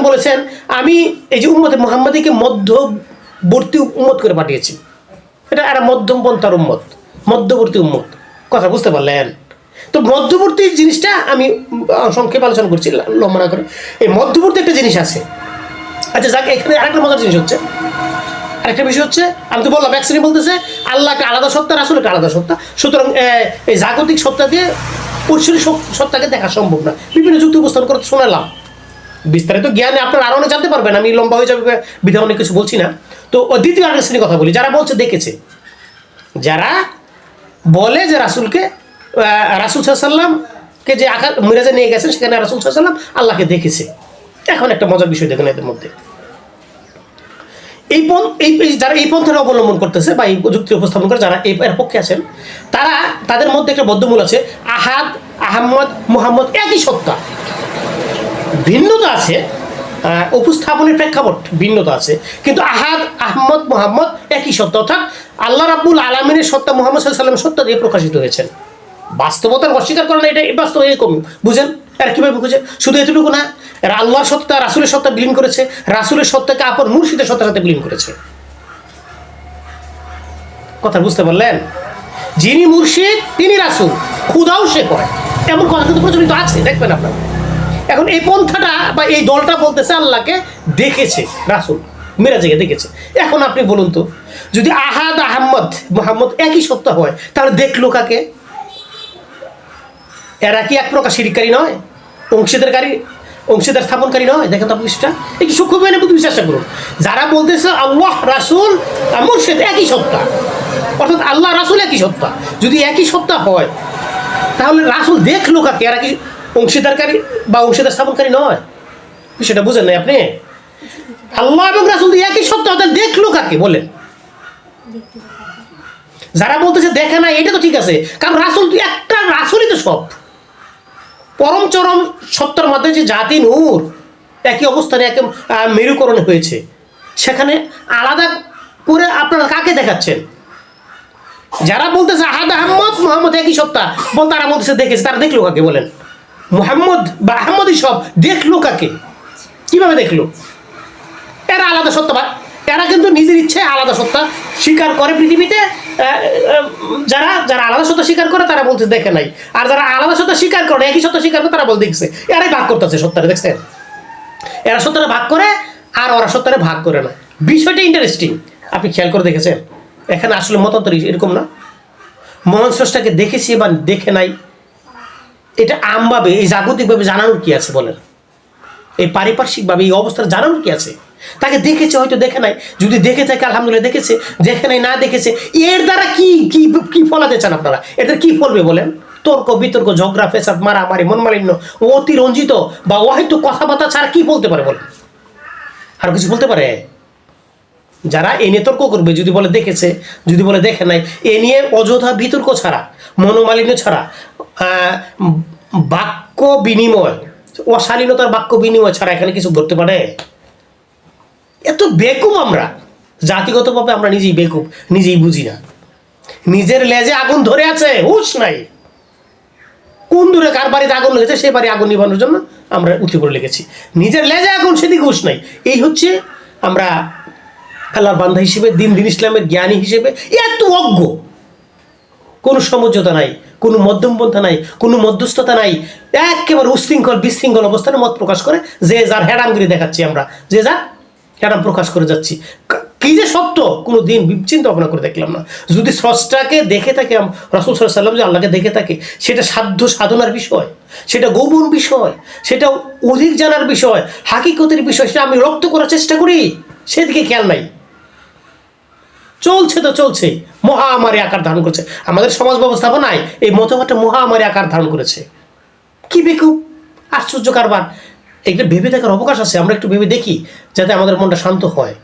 সাল্লাম বলেছেন, আমি এই যে উম্মতে মোহাম্মদীকে মধ্যবর্তী উম্মত করে পাঠিয়েছি। এটা একটা মধ্যম পন্থার উম্মত, মধ্যবর্তী উম্মত। কথা বুঝতে পারলেন? তো মধ্যবর্তী জিনিসটা আমি সংক্ষেপে আলোচনা করছি লম্বা করে। এই মধ্যবর্তী একটা জিনিস আছে। আচ্ছা যাক, এখানে আরেকটা মজার জিনিস হচ্ছে। আরেকটা বিষয় হচ্ছে, আমি তো বললাম, এক বলতেছে, আল্লাহ একটা আলাদা সত্তা, রাসুল একটা আলাদা সত্তা। সুতরাং এই জাগতিক সত্তা দিয়ে সত- সত্তাকে দেখা সম্ভব না। বিভিন্ন যুক্তি উপস্থাপন করতে শোনালাম। বিস্তারিত জ্ঞানে আপনার আরও অনেক জানতে পারবেন, আমি লম্বা হয়ে যাবে বিধায় অনেক কিছু বলছি না। তো দ্বিতীয় আরেকটা শ্রেণির কথা বলি, যারা বলছে দেখেছে। যারা বলে যে রাসুলকে রাসুল সাল্লামকে যে আঘাত মিরাজে নিয়ে গেছেন, সেখানে রাসুল সাল্লাম আল্লাহকে দেখেছে। এখন একটা মজার বিষয় দেখেন এদের মধ্যে। এই এই যারা এই পন্থাটা অবলম্বন করতেছে বা এই যুক্তি উপস্থাপন করে যারা এই, এর পক্ষে আছেন, তারা তাদের মধ্যে একটা বদ্ধমূল আছে, আহাদ, আহম্মদ, মুহাম্মদ একই সত্তা। ভিন্নতা আছে উপস্থাপনের প্রেক্ষাপট ভিন্নতা আছে, কিন্তু আহাদ, আহমদ, মোহাম্মদ একই সত্য। অর্থাৎ আল্লাহ রাব্বুল আলমিনের সত্তা মোহাম্মদ সাল্লামের সত্তা দিয়ে প্রকাশিত হয়েছেন বাস্তবতার অস্বীকার করে না, এটা বাস্তব এরকমই। বুঝেন? এরা কীভাবে বুঝে? শুধু এতটুকু না, এরা আল্লাহর সত্তা, রাসুলের সত্তা বিলীন করেছে। রাসুলের সত্তাকে আপন মুর্শিদের সত্তার সাথে বিলীন করেছে। কথা বুঝতে পারলেন? যিনি মুর্শিদ, তিনি রাসুল। খুদাও সে করে। এমন কথা কিন্তু প্রচলিত আছে, দেখবেন আপনারা। এখন এই পন্থাটা বা এই দলটা বলতেছে আল্লাহকে দেখেছে, রাসুল, মিরাজেকে দেখেছে। এখন আপনি বলুন তো, যদি আহাদ আহম্মদ মোহাম্মদ একই সত্তা হয়, তাহলে দেখল কাকে? এরা কি এক প্রকার শিরিকারী নয়? অংশীদারকারী অংশীদার স্থাপনকারী নয়? দেখেন তো আপনি সেটা। একটু সূক্ষ্ম মেনে বুঝতে চেষ্টা করুন। যারা বলতেছে আল্লাহ, রাসুল মুর্শিদ একই সত্তা, অর্থাৎ আল্লাহ, রাসুল একই সত্তা, যদি একই সত্তা হয়, তাহলে রাসুল দেখল কাকে? এরা কি অংশীদারকারী বা অংশীদার স্থাপনকারী নয়। সেটা বুঝেন নাই আপনি? আল্লাহ এবং রাসুল একই সত্তা হয় তাহলে দেখল কাকে বলেন। যারা বলতেছে দেখে না এটা তো ঠিক আছে, কারণ রাসুল তুই একটা রাসুলই তো সব। পরম চরম সত্যের মধ্যে যে জাতি নূর, একই অবস্থানে একে মেরুকরণ হয়েছে। সেখানে আলাদা করে আপনারা কাকে দেখাচ্ছেন? যারা বলতেছে আহাদ আহমদ মোহাম্মদ একই সত্তা, বল তারা বলতেছে দেখেছে, তারা দেখল কাকে, বলেন। মোহাম্মদ বা আহমদই সব, দেখল কাকে? কীভাবে দেখল? এরা আলাদা সত্তা বা এরা কিন্তু নিজের ইচ্ছে আলাদা সত্তা স্বীকার করে পৃথিবীতে। যারা যারা আলাদা সত্তা স্বীকার করে, তারা বলতে দেখে নাই। আর যারা আলাদা সত্তা স্বীকার করে, একই সত্তা স্বীকার করে, তারা বল দেখছে। এরাই ভাগ করতেছে সত্তারে, দেখছেন? এরা সত্তারে ভাগ করে, আর ওরা সত্তারে ভাগ করে না। বিষয়টা ইন্টারেস্টিং আপনি খেয়াল করে দেখেছেন? এখানে আসলে মতান্তর এরকম না। মহান স্রষ্টাকে দেখেছি বা দেখে নাই। এটা আমভাবে, এই জাগতিকভাবে জানানোর কি আছে বলেন? এই পারিপার্শ্বিকভাবে এই অবস্থার জানানোর কি আছে? তাকে দেখেছে, হয়তো দেখে নাই। যদি দেখে থাকে, আলহামদুলিল্লাহ দেখেছে। দেখে নাই, না দেখেছে, এর দ্বারা কি কি কি ফলাতে চান আপনারা? এটার কি ফলবে বলেন? তর্ক, বিতর্ক, ঝগড়া, ফেসাদ, মারামারি, মনমালিন্য, অতিরঞ্জিত বা হয়তো কথাবার্তা ছাড়া কি বলতে পারে বলেন? আর কিছু বলতে পারে? যারা এ নিয়ে তর্ক করবে, যদি বলে দেখেছে, যদি বলে দেখে নাই, এ নিয়ে অযথা বিতর্ক ছাড়া, মনোমালিন্য ছাড়া বাক্য বিনিময়, অশালীনতার বাক্য বিনিময় ছাড়া এখানে কিছু করতে পারে? এত বেকুব আমরা। জাতিগতভাবে আমরা নিজেই বেকুব, নিজেই বুঝি না। নিজের লেজে আগুন ধরে আছে, হুশ নাই। কোন দূরে কার বাড়িতে আগুন লেগেছে, সেই বাড়ি আগুন নিবানোর জন্য আমরা উঠে পড়ে লেগেছি। নিজের লেজে আগুন, সেদিকে হুশ নাই। এই হচ্ছে আমরা আল্লাহর বান্ধা হিসেবে দিন দিন ইসলামের জ্ঞানী হিসেবে, এত অজ্ঞ। কোনো সমঝোতা নাই, কোনো মধ্যমপন্থা নাই, কোনো মধ্যস্থতা নাই। একেবারে উশৃঙ্খল, বিশৃঙ্খল অবস্থানে মত প্রকাশ করে, যে যার হ্যাডামগিরি দেখাচ্ছি আমরা, যে যার হ্যাডাম প্রকাশ করে যাচ্ছি। কা- যে সত্য? কোনো দিন চিন্তা ভাবনা করে দেখলাম না। যদি স্রষ্টাকে দেখে থাকে রসুল সাল্লাম যে আল্লাহকে দেখে থাকে, সেটা সাধ্য সাধনার বিষয়, সেটা গোপন বিষয়, সেটা অধিক জানার বিষয়, হাকিকতের বিষয়, সেটা আমি রক্ত করার চেষ্টা করি, সেদিকে খেয়াল নাই। চলছে তো চলছে, মহামারী আকার ধারণ করছে। আমাদের সমাজ ব্যবস্থাপনায় এই মতবাদটা মহামারী আকার ধারণ করেছে। কি বেকুব আশ্চর্য কারবার। এগুলো ভেবে দেখার অবকাশ আছে, আমরা একটু ভেবে দেখি, যাতে আমাদের মনটা শান্ত হয়।